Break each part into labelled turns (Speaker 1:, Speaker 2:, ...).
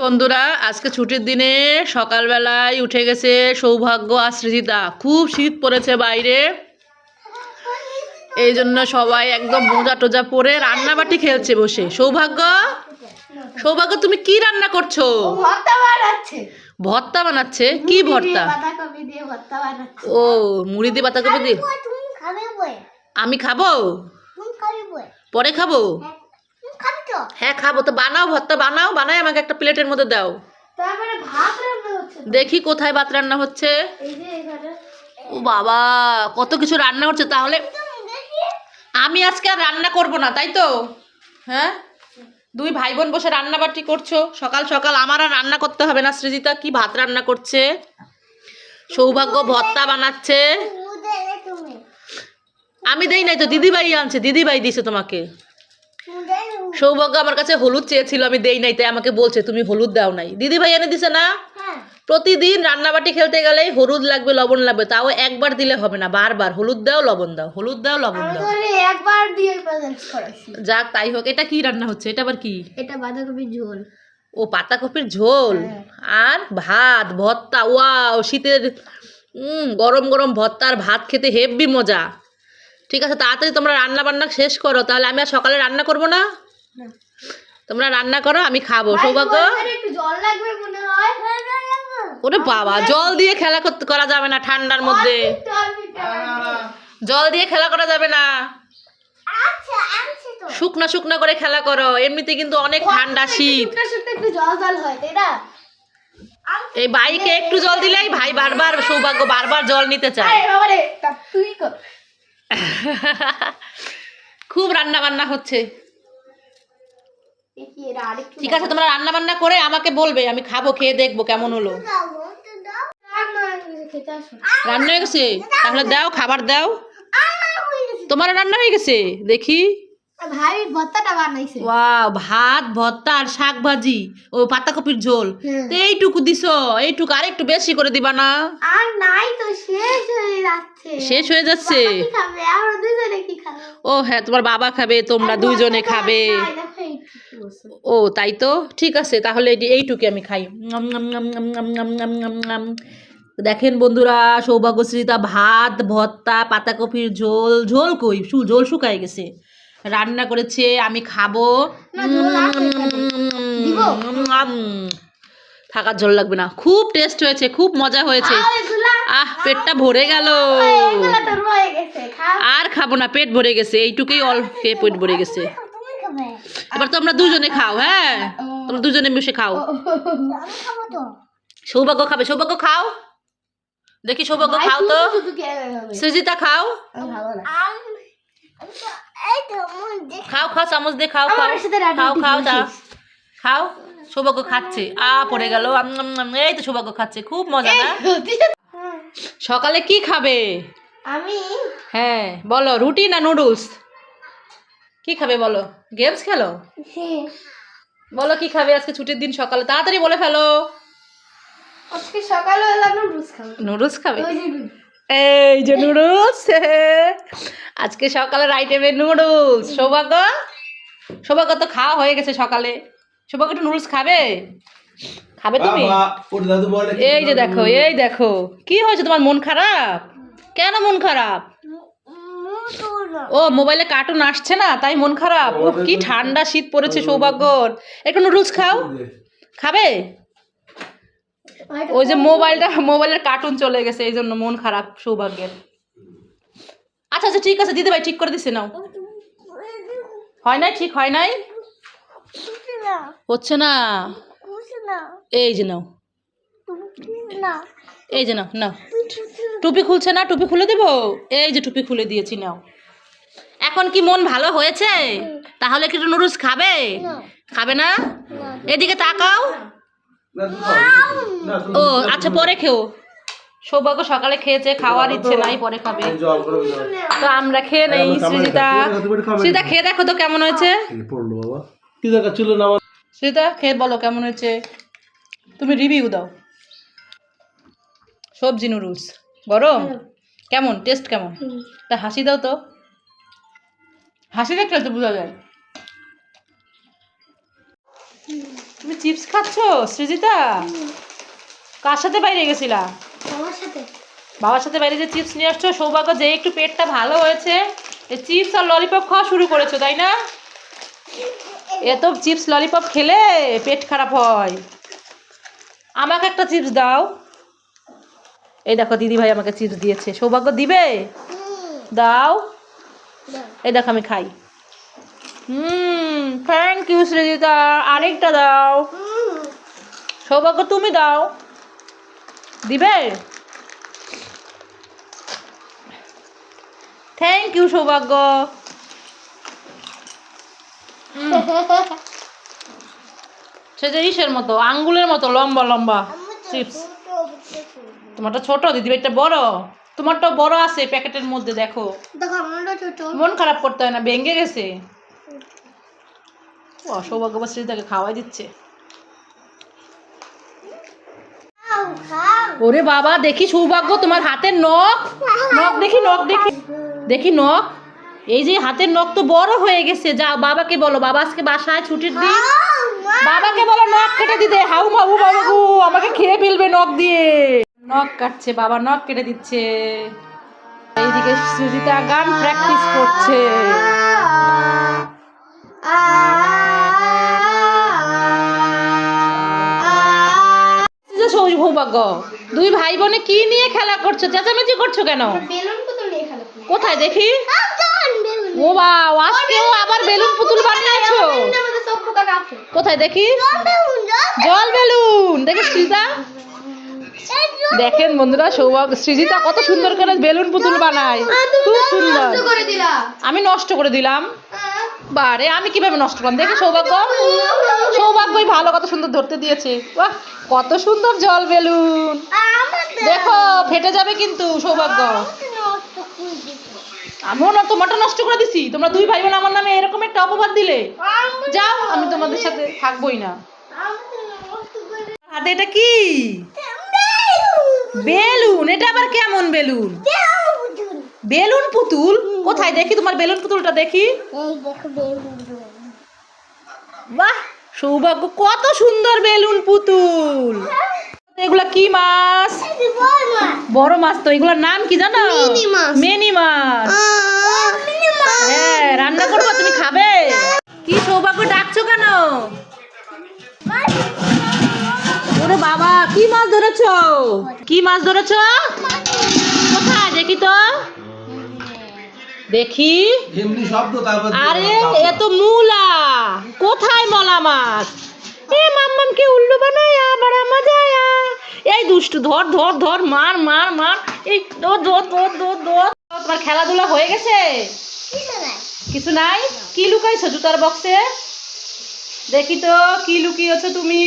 Speaker 1: বন্ধুরা আজকে ছুটির দিনে সকালবেলায় উঠে গেছে সৌভাগ্য আর খুব শীত পড়েছে বাইরে। এই জন্য সবাই একদম মোজা টোজা পরে রান্নাবাটি খেলছে বসে। সৌভাগ্য? সৌভাগ্য তুমি কি রান্না করছ?
Speaker 2: ভর্তা বানাচ্ছে।
Speaker 1: কি ভর্তা?
Speaker 2: বাঁধাকপি
Speaker 1: ও মুড়ি দিয়ে বাতাকপি দিয়ে? আমি খাব? পরে খাব?
Speaker 2: খাবে তো
Speaker 1: হ্যাঁ খাব। তো বানাও ভর্তা বানাও বানাই আমাকে একটা প্লেটের মধ্যে দাও।
Speaker 2: তারপরে ভাত রান্না হচ্ছে
Speaker 1: দেখি কোথায় ভাত রান্না হচ্ছে।
Speaker 2: এই যে এখানে।
Speaker 1: ও বাবা কত কিছু রান্না হচ্ছে তাহলে। আমি আজকে আর রান্না করব না তাই তো? হ্যাঁ? দুই ভাই বোন বসে রান্না বাটি করছ। সকাল সকাল আমার আর রান্না করতে হবে না সৃজিতা কি ভাত রান্না করছে? সৌভাগ্য ভর্তা বানাচ্ছে। আমি দেই নাই তো দিদিভাই আনছে দিদিভাই দিছে তোমাকে। সৌভাগ্য আমার কাছে হলুদ চেয়েছিল আমি দেই নাই তাই আমাকে বলছে তুমি হলুদ দাও নাই। দিদিভাই এনে দিছে না?
Speaker 2: হ্যাঁ।
Speaker 1: প্রতিদিন রান্নাবাটি খেলতে গেলেই হলুদ লাগবে লবণ লাগবে তাও একবার দিলে হবে না বারবার। হলুদ দাও লবণ দাও হলুদ দাও লবণ দাও।
Speaker 2: একবার দিয়ে
Speaker 1: যাক তাই হোক এটা কি রান্না হচ্ছে? এটা আবার কি?
Speaker 2: এটা বাঁধাকপির ঝোল।
Speaker 1: ও পাতাকপির ঝোল?
Speaker 2: হ্যাঁ।
Speaker 1: আর ভাত ভর্তা ওয়াও শীতের উম, গরম গরম ভর্তা আর ভাত খেতে হেভি মজা। ঠিক আছে তাড়াতাড়ি তোমরা রান্না বান্না শেষ করো তাহলে আমি আর সকালে রান্না করব না। তোমরা রান্না করো আমি খাব সৌভাগ্য।
Speaker 2: এখানে একটু জল লাগবে মনে হয়।
Speaker 1: ওরে বাবা জল দিয়ে খেলা করতে করা যাবে না ঠান্ডার মধ্যে।
Speaker 2: জল
Speaker 1: দিয়ে খেলা করা যাবে না।
Speaker 2: আচ্ছা আনছি
Speaker 1: শুকনা শুকনা করে খেলা করো এমনিতে কিন্তু অনেক ঠান্ডা শীত।
Speaker 2: শুকনো শুকনো একটু জল জল হয় তাই না?
Speaker 1: এই বাইকে একটু জল দিলেই ভাই বারবার সৌভাগ্য বারবার জল নিতে চায়।
Speaker 2: আরে বাবা রে তা তুই কর।
Speaker 1: খুব রান্না বান্না হচ্ছে। ঠিক আছে তোমরা রান্না বান্না করে আমাকে বলবে আমি খাব খেয়ে দেখব কেমন হলো?
Speaker 2: রান্না হয়ে গেছে,
Speaker 1: তাহলে দাও খাবার দাও। তোমার রান্না হয়ে গেছে? দেখি।
Speaker 2: ভর্তাটা বানাইছে।
Speaker 1: ওয়াও ভাত ভর্তা আর শাক ভাজি ও পাতাকপির ঝোল।
Speaker 2: হ্যাঁ।
Speaker 1: তো এইটুকু দিছো এইটুকু আর একটু বেশি করে দিবা না?
Speaker 2: আর নাই তো শেষ হয়ে যাচ্ছে।
Speaker 1: শেষ হয়ে যাচ্ছে? ও হ্যাঁ তোমার বাবা খাবে তোমরা
Speaker 2: দুজনে
Speaker 1: খাবে। ও তাই তো? ঠিক আছে তাহলে এইটুকু আমি খাই। দেখেন বন্ধুরা সৌভাগ্যশ্রীতা ভাত ভর্তা পাতাকপির ঝোল। ঝোল কই? ঝোল শুকায় গেছে। রান্না করেছে আমি খাব। থাকার জল লাগবে না। খুব টেস্ট হয়েছে খুব মজা হয়েছে। আহ পেটটা ভরে গেল। আর খাব না পেট ভরে গেছে। এইটুকুই অল্প খেয়ে পেট ভরে গেছে। এবার তোমরা দুজনে খাও হ্যাঁ? তোমরা দুজনে মিশে খাও।
Speaker 2: আমি খাব তো।
Speaker 1: সৌভাগ্য খাবে সৌভাগ্য খাও। দেখি সৌভাগ্য খাও তো। সুজিতা খাও। খাও খাও চামচ দিয়ে খাও খাও। খাও খাও তা। খাও সৌভাগ্য খাচ্ছে। আ পড়ে গেল। এই তো সৌভাগ্য খাচ্ছে। খুব মজা না? সকালে কি খাবে?
Speaker 2: আমি?
Speaker 1: হ্যাঁ বলো রুটি না নুডলস? কি খাবে বলো? গেমস খেলো? বলো কি খাবে আজকে ছুটির দিন সকালে? তাড়াতাড়ি বলে ফেলো।
Speaker 2: আজকে সকালবেলা নুডলস খাব।
Speaker 1: নুডলস খাবে। এই যে নুডলস আজকে সকালের আইটেমে নুডলস সৌভাগ্য সৌভাগ্য তো খাওয়া হয়ে গেছে সকালে সৌভাগ্য একটু নুডলস খাবে খাবে তুমি এই যে দেখো এই দেখো কি হয়েছে তোমার মন খারাপ কেন মন খারাপ ও মোবাইলে কার্টুন আসছে না তাই মন খারাপ কি ঠান্ডা শীত পড়েছে সৌভাগ্যর একটু নুডলস খাও খাবে ওই যে মোবাইলটা মোবাইলের কার্টুন চলে গেছে এই জন্য মন খারাপ সৌভাগ্যের। আচ্ছা আচ্ছা ঠিক আছে দিদি ভাই ঠিক করে দিছে নাও। হয় নাই ঠিক হয় নাই? হচ্ছে না। এই যে নাও। এই যে নাও নাও। টুপি খুলছে না? টুপি খুলে দেবো? এই যে টুপি খুলে দিয়েছি নাও। এখন কি মন ভালো হয়েছে? তাহলে কি নুডলস খাবে? খাবে না। এদিকে তাকাও। ও আচ্ছা পরে খেও। সৌভাগ্য সকালে খেয়েছে খাওয়ার ইচ্ছে নাই পরে খাবে। তো আমরা খেয়ে নেই সৃজিতা। সৃজিতা খেয়ে দেখো তো কেমন হয়েছে।
Speaker 3: কি দরকার ছিল না
Speaker 1: সৃজিতা খেয়ে বলো কেমন হয়েছে। তুমি রিভিউ দাও। সবজি নুডলস গরম? কেমন? টেস্ট কেমন? তা হাসি দাও তো। হাসি দেখলে তো বোঝা যায়। তুমি চিপস খাচ্ছ সৃজিতা? কার সাথে বাইরে গেছিলা?
Speaker 2: আমার সাথে।
Speaker 1: বাবার সাথে বাইরে যে চিপস নিয়ে আসছো সৌভাগ্য যে একটু পেটটা ভালো হয়েছে এই চিপস আর ললিপপ খাওয়া শুরু করেছ তাই না? এত চিপস ললিপপ খেলে পেট খারাপ হয়। আমাকে একটা চিপস দাও। এই দেখো দিদি ভাই আমাকে চিপস দিয়েছে। সৌভাগ্য দিবে? দাও। এই দেখো আমি খাই। Hmm thank you Srijita. আরেকটা দাও। সৌভাগ্য তুমি দাও। দিবে? থ্যাংক ইউ সৌভাগ্য। উম, সে যে ইসের মতো আঙ্গুলের মতো লম্বা লম্বা চিপস। তোমারটা ছোট দিদি একটা বড়। তোমারটা বড় আছে প্যাকেটের মধ্যে দেখো।
Speaker 2: দেখো
Speaker 1: মন খারাপ করতে হয় না ভেঙে গেছে। ও সৌভাগ্যবান তাকে খাওয়াই দিচ্ছে ওরে বাবা দেখি সৌভাগ্য তোমার হাতের নখ নখ দেখি নখ দেখি দেখি নখ এই যে হাতের নখ তো বড় হয়ে গেছে যা বাবাকে বলো বাবা আজকে বাসায় ছুটির দিন বাবাকে বলো নখ কেটে দিতে হাউ মাউ বাবা গো আমাকে খেয়ে ফেলবে নখ দিয়ে নখ কাটছে বাবা নখ কেটে দিচ্ছে এইদিকে সুজিতা গান প্র্যাকটিস করছে সৌভাগ্য দুই ভাই বোনে কি নিয়ে খেলা করছ? চেঁচামেচি করছ কেন? কোথায় দেখি? ও বাও আজকেও আবার বেলুন পুতুল বানিয়েছো? কোথায় দেখি? জল বেলুন দেখি সৃজিতা। দেখেন বন্ধুরা সৌভাগ্য। সৃজিতা কত সুন্দর করে বেলুন পুতুল বানায়। খুব সুন্দর। আমি নষ্ট করে দিলাম। বারে আমি কীভাবে নষ্ট করলাম? দেখি সৌভাগ্য। সৌভাগ্যই ভালো কত সুন্দর ধরতে দিয়েছে। বাহ কত সুন্দর জল বেলুন। দেখো ফেটে যাবে কিন্তু সৌভাগ্য। আমিও না তোমারটা নষ্ট করে দিছি। তোমরা দুই ভাই বোন আমার নামে এরকম একটা অপবাদ দিলে। যাও আমি তোমাদের সাথে থাকবোই না। হাতে এটা কি? বেলুন। এটা আবার কেমন বেলুন। বেলুন পুতুল? কোথায় দেখি তোমার বেলুন পুতুলটা দেখি? বাহ সৌভাগ্য কত সুন্দর বেলুন পুতুল। এগুলা কি মাছ? বড় মাছ। তো এগুলোর নাম কি জানো?
Speaker 2: মিনি
Speaker 1: মেনি মাছ। হ্যাঁ রান্না করব তুমি খাবে? কি সৌভাগ্য ডাকছো কেন? ওরে বাবা কি মাছ ধরেছো? কি মাছ ধরেছো? কোথায় দেখি তো। দেখি।
Speaker 3: এমনি শব্দ তারপর
Speaker 1: আরে এ তো মূলা। কোথায় মলা মাছ? এ মাম্মামকে উল্লু বানায়া বড় মজা আয়া এই দুষ্টু ধর ধর ধর মার মার মার। এই ধর ধর ধর ধর ধর। তোমার খেলাধুলা হয়ে গেছে? কিছু নাই? কি লুকাইছো জুতার বক্সে? দেখি তো কি লুকিয়েছো তুমি?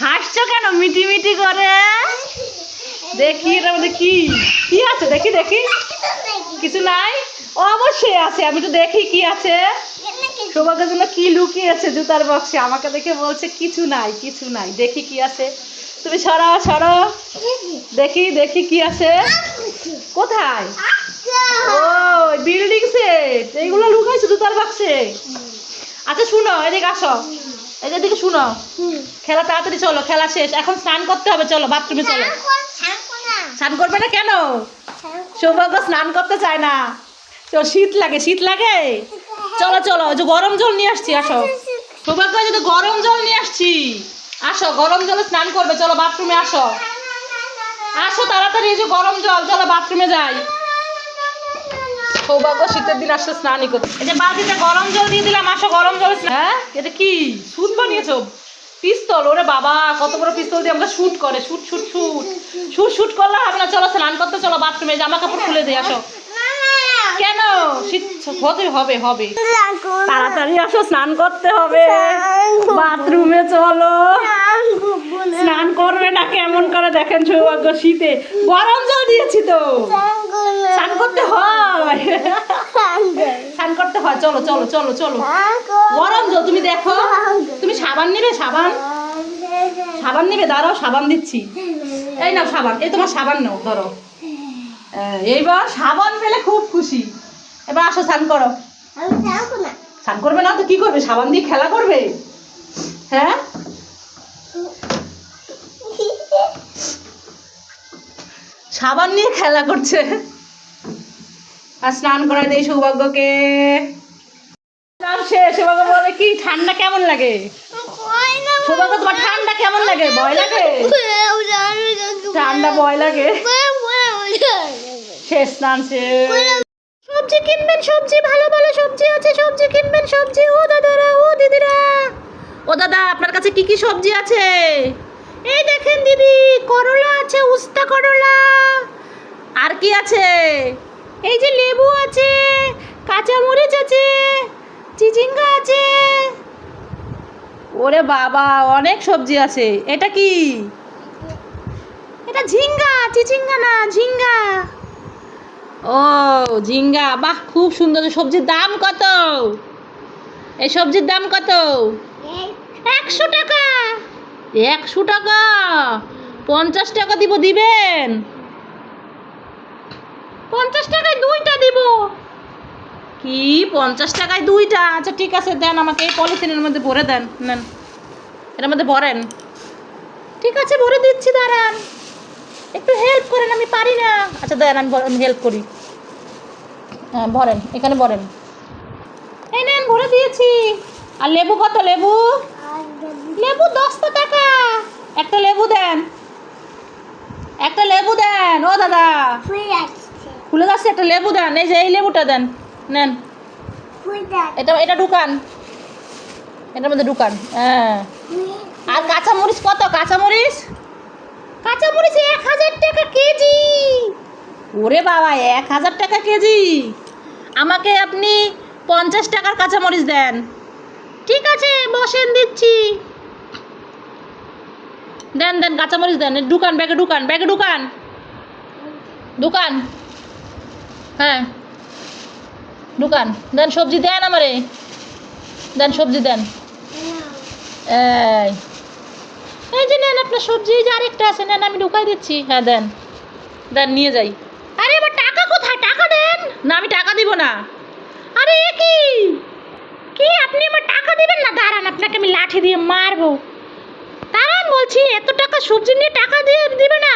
Speaker 1: হাসছো কেন? মিটি মিটি করে? দেখি এটার মধ্যে কি? কি আছে? দেখি দেখি। কিছু নাই? অবশ্যই আছে, আমি তো দেখি কি আছে। সৌভাগ্যের জন্য কি লুকিয়েছে জুতার বক্সে? আমাকে দেখে বলছে, কিছু নাই কিছু নাই। দেখি কি আছে। তুমি সরাও সরো। দেখি দেখি কি আছে। কোথায়? ও বিল্ডিং সেট এইগুলো লুকাইছো জুতার বক্সে? আচ্ছা শুনো, এদিকে আসো। এদিকে শুনো। খেলা তাড়াতাড়ি চলো খেলা শেষ। এখন স্নান করতে হবে চলো বাথরুমে চলো। স্নান করবে না কেন? সৌভাগ্য স্নান করতে চায় না। তো শীত লাগে শীত লাগে? চলো চলো যে গরম জল নিয়ে আসছি আসো। সৌভাগ্য এই যে গরম জল নিয়ে আসছি। আসো গরম জলে স্নান করবে চলো বাথরুমে আসো। আসো তাড়াতাড়ি এই যে গরম জল চলো বাথরুমে যাই। সৌভাগ্য শীতের দিন আসছে স্নানই করতে এই যে বালতিতে গরম জল দিয়ে দিলাম আসো গরম জল হ্যাঁ? এটা কি? সুট বানিয়েছো? পিস্তল? ওরে বাবা কত বড় পিস্তল দিয়ে আমাকে শুট করে। Shoot shoot shoot. Shoot shoot করলে হবে না। চলো স্নান করতে চলো বাথরুমে। জামা কাপড় খুলে দিয়ে আসো। কেন? শীত হতে হবে হবে। তাড়াতাড়ি আসো স্নান করতে হবে। বাথরুমে চলো। স্নান করবে না কেমন করে দেখেন সৌভাগ্য শীতে। গরম জল দিয়েছি তো। স্নান করতে হয়। স্নান করতে হয়। চলো চলো চলো চলো। গরম জল তুমি দেখো। তুমি সাবান নেবে সাবান? সাবান নেবে দাঁড়াও সাবান দিচ্ছি। এই নাও সাবান এই তোমার সাবান নাও ধরো। হ্যাঁ, এইবার সাবান পেলে খুব খুশি। এবার আসো স্নান করো। স্নান করবে না তো কি করবে? সাবান দিয়ে খেলা করবে? হ্যাঁ? সাবান নিয়ে খেলা করছে। আর স্নান করাই দেই সৌভাগ্যকে। সৌভাগ্য বলে কি ঠান্ডা কেমন লাগে? সৌভাগ্য তোমার ঠান্ডা কেমন লাগে? ভয় লাগে? ঠান্ডা ভয় লাগে? শেষ স্নান শেষ। সবজি কিনবেন সবজি ভালো ভালো সবজি আছে সবজি কিনবেন সবজি। ও দাদারা ও দিদিরা। ও দাদা আপনার কাছে কি কি সবজি আছে? এই দেখেন দিদি করলা আছে উস্তা করলা। আর কি আছে? এই যে লেবু আছে কাঁচা মরিচ আছে চিচিঙ্গা আছে। ওরে বাবা অনেক সবজি আছে। এটা কি? এটা ঝিঙ্গা চিচিঙ্গা না ঝিঙ্গা। ও ঝিঙ্গা বাহ খুব সুন্দর। সবজির দাম কত? এই সবজির দাম কত? একশো টাকা। একশো টাকা। পঞ্চাশ টাকা দিব দিবেন? পঞ্চাশ টাকায় দুইটা দিব। কি? পঞ্চাশ টাকায় দুইটা? আচ্ছা ঠিক আছে, দেন আমাকে এই পলিথিনের মধ্যে ভরে দেন, নেন। এর মধ্যে ভরেন। ঠিক আছে, ভরে দিচ্ছি, দাঁড়ান। একটু হেল্প করেন, আমি পারি না। আচ্ছা দেন, আমি হেল্প করি। হ্যাঁ ভরেন, এখানে ভরেন। এই নেন, ভরে দিয়েছি। আর লেবু কত, লেবু? লেবু দশটা টাকা। একটা লেবু দেন। একটা লেবু দেন ও দাদা। খুলে যাচ্ছে একটা লেবু দেন। এই যে এই লেবুটা দেন। নেন। এটা এটা ঢুকান। এটার মধ্যে ঢুকান। হ্যাঁ। আর কাঁচামরিচ কত? কাঁচামরিচ? কাঁচামরিচ এক হাজার টাকা কেজি। ওরে বাবা এক হাজার টাকা কেজি। আমাকে আপনি পঞ্চাশ টাকার কাঁচামরিচ দেন। ঠিক আছে বসেন দিচ্ছি। দেন দেন, কাঁচামরিচ দেন। ঢুকান, ব্যাগে ঢুকান ব্যাগে ঢুকান। ঢুকান। হ্যাঁ। ঢুকান। দেন, সবজি দেন আমারে। দেন, সবজি দেন। এই। এই যে নেন আপনার সবজি যে আরেকটা আছে, নেন, আমি ঢুকাই দিচ্ছি। হ্যাঁ দেন। দেন, নিয়ে যাই। আরে এবার টাকা কোথায়? টাকা দেন। না, আমি টাকা দিব না। আরে কি? কি, আপনি আমার টাকা দিবেন না? দাঁড়ান, আপনাকে আমি লাঠি দিয়ে মারবো। দাঁড়ান বলছি, এত টাকা সবজি নিয়ে টাকা দিয়ে দিবে না?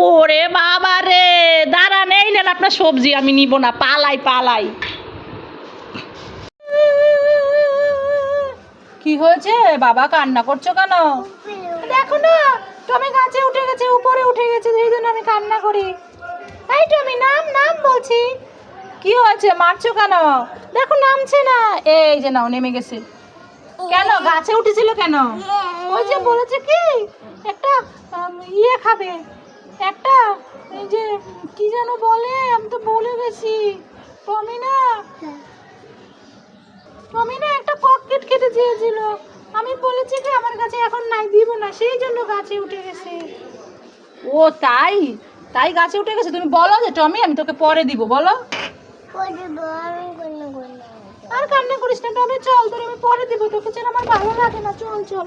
Speaker 1: ওরে বাবা রে দাঁড়ান এই নেন, আপনার সবজি আমি নিব না, পালাই পালাই। কি হয়েছে? বাবা, কান্না করছ কেন? দেখো না, টমি গাছে উঠে গেছে, উপরে উঠে গেছে সেই জন্য আমি কান্না করি। এই টমি, নাম নাম বলছি। কি হয়েছে? মারছো কেন? দেখো, নামছে না। এই যে নাও, নেমে গেছে। কেন? গাছে উঠেছিল কেন? ওই যে বলেছে কি একটা ইয়ে খাবে। একটা এই যে কি যেন বলে আমি তো বলে গেছি। টমি না টমি না একটা ককটেট খেতে চেয়েছিল। আমি বলেছি কি আমার কাছে এখন নাই দিব না। সেই জন্য গাছে উঠে গেছে। ও তাই? তাই গাছে উঠে গেছে? তুমি বলো যে টমি আমি তোকে পরে দিব বলো। আর কান্না করিস না আমি চল তোর আমি পরে দিব। তোকে ছাড়া আমার ভালো লাগে না। চল চল।